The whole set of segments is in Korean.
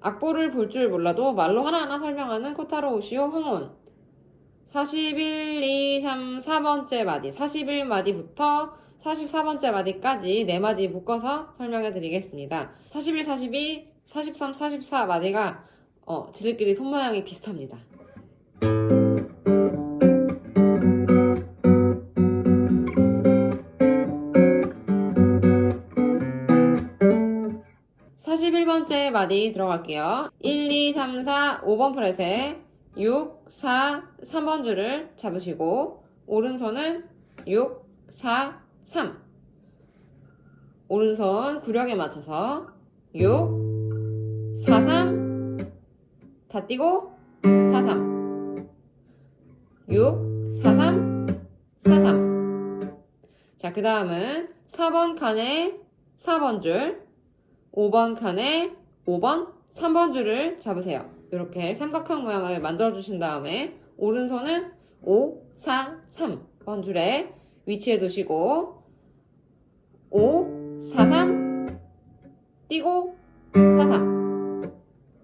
악보를 볼 줄 몰라도 말로 하나하나 설명하는 코타로 오시오 황혼. 41, 2, 3, 4번째 마디. 41마디부터 44번째 마디까지 4마디 묶어서 설명해 드리겠습니다. 41, 42, 43, 44 마디가 어, 지들끼리 손 모양이 비슷합니다 번째 마디 들어갈게요. 1, 2, 3, 4, 5번 프렛에 6, 4, 3번 줄을 잡으시고 오른손은 6, 4, 3 오른손 구력에 맞춰서 6, 4, 3다 띄고 4, 3 6, 4, 3 4, 3 자, 그 다음은 4번 칸에 4번 줄 5번 칸에 5번, 3번 줄을 잡으세요. 이렇게 삼각형 모양을 만들어 주신 다음에 오른손은 5, 4, 3번 줄에 위치해 두시고 5, 4, 3 띄고 4, 3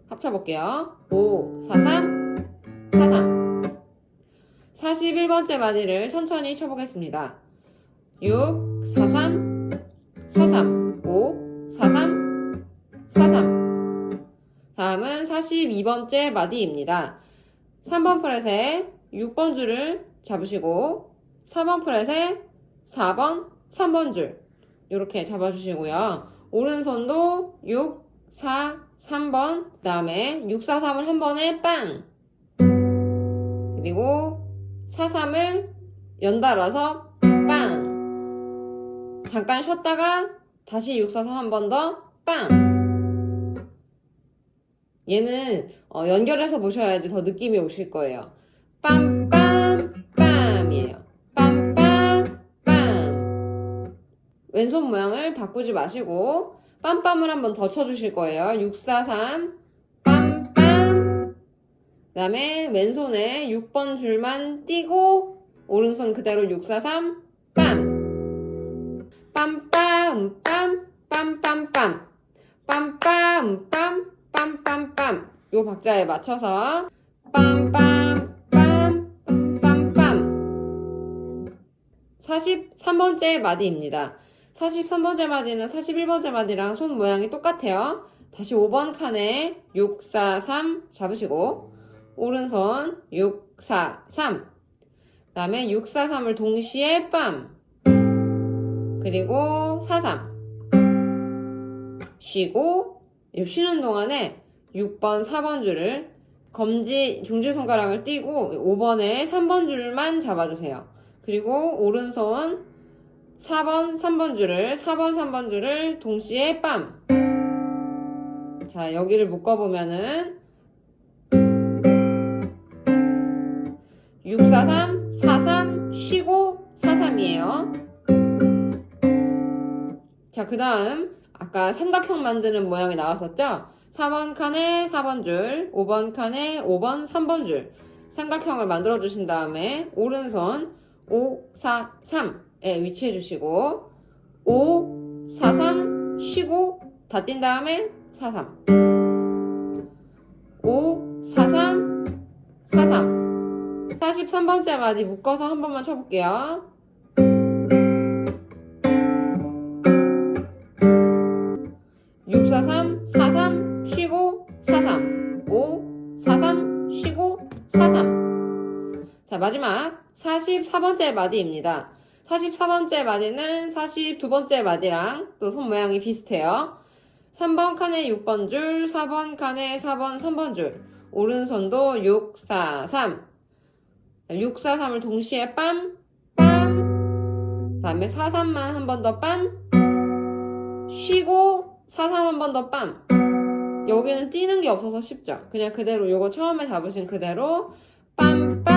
합쳐 볼게요. 5, 4, 3 4, 3 41번째 마디를 천천히 쳐보겠습니다. 6, 4, 3 4, 3 5, 4, 3 43. 다음은 42번째 마디입니다. 3번 프렛에 6번 줄을 잡으시고 4번 프렛에 4번, 3번 줄 이렇게 잡아주시고요. 오른손도 6, 4, 3번 그 다음에 6, 4, 3을 한 번에 빵 그리고 4, 3을 연달아서 빵 잠깐 쉬었다가 다시 6, 4, 3 한 번 더 빵 얘는 어, 연결해서 보셔야지 더 느낌이 오실 거예요. 빰빰 빰이에요. 빰빰 빰. 왼손 모양을 바꾸지 마시고 빰빰을 한번 더 쳐주실 거예요. 643 빰빰. 그 다음에 왼손에 6번 줄만 띄고 오른손 그대로 643 빰. 빰빰 빰 빰빰빰 빰빰 빰 빰빰빰 요 박자에 맞춰서 빰빰 빰 빰 빰빰 43번째 마디입니다. 43번째 마디는 41번째 마디랑 손 모양이 똑같아요. 다시 5번 칸에 6, 4, 3 잡으시고 오른손 6, 4, 3그 다음에 6, 4, 3을 동시에 빰 그리고 4, 3 쉬고 이 쉬는 동안에 6번, 4번 줄을 검지, 중지 손가락을 띄고 5번에 3번 줄만 잡아주세요. 그리고 오른손 4번, 3번 줄을 4번, 3번 줄을 동시에 빰. 자, 여기를 묶어 보면은 643, 43, 쉬고 43이에요. 자, 그 다음 아까 삼각형 만드는 모양이 나왔었죠? 4번 칸에 4번 줄, 5번 칸에 5번, 3번 줄 삼각형을 만들어 주신 다음에 오른손 5, 4, 3에 위치해 주시고 5, 4, 3 쉬고 다 뛴 다음에 4, 3 5, 4, 3 4, 3 43번째 마디 묶어서 한 번만 쳐볼게요. 6, 4, 3, 자, 마지막 44번째 마디입니다. 44번째 마디는 42번째 마디랑 또 손 모양이 비슷해요. 3번 칸에 6번 줄, 4번 칸에 4번, 3번 줄. 오른손도 6, 4, 3. 6, 4, 3을 동시에 빰, 빰. 그 다음에 4, 3만 한 번 더 빰. 쉬고, 4, 3 한 번 더 빰. 여기는 뛰는 게 없어서 쉽죠? 그냥 그대로 요거 처음에 잡으신 그대로 빰, 빰,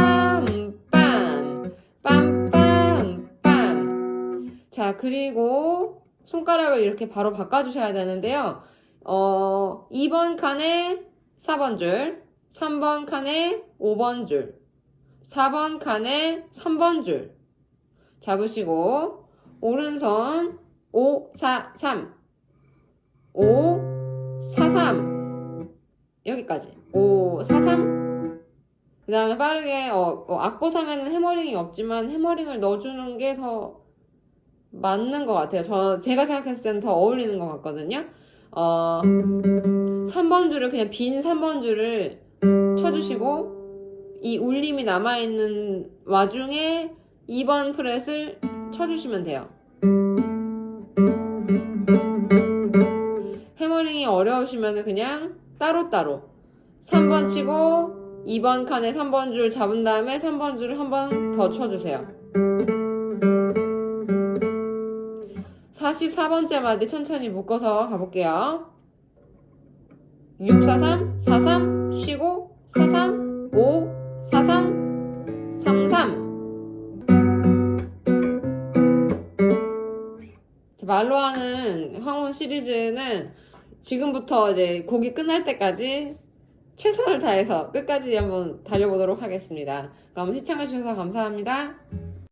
자, 그리고 손가락을 이렇게 바로 바꿔주셔야 되는데요. 어, 2번 칸에 4번 줄, 3번 칸에 5번 줄, 4번 칸에 3번 줄 잡으시고 오른손 5, 4, 3 5, 4, 3 여기까지. 5 4 3 그 다음에 빠르게 어, 어, 악보상에는 해머링이 없지만 해머링을 넣어주는 게 더 맞는 것 같아요. 저 제가 생각했을 때는 더 어울리는 것 같거든요. 어, 3번 줄을 그냥 빈 3번 줄을 쳐주시고 이 울림이 남아있는 와중에 2번 프렛을 쳐주시면 돼요. 해머링이 어려우시면 그냥 따로따로 3번 치고 2번 칸에 3번 줄 잡은 다음에 3번 줄을 한 번 더 쳐주세요. 44번째 마디 천천히 묶어서 가볼게요. 6, 4, 3, 4, 3, 쉬고, 4, 3, 5, 4, 3, 3, 3. 말로 하는 황혼 시리즈는 지금부터 이제 곡이 끝날 때까지 최선을 다해서 끝까지 한번 달려보도록 하겠습니다. 그럼 시청해주셔서 감사합니다.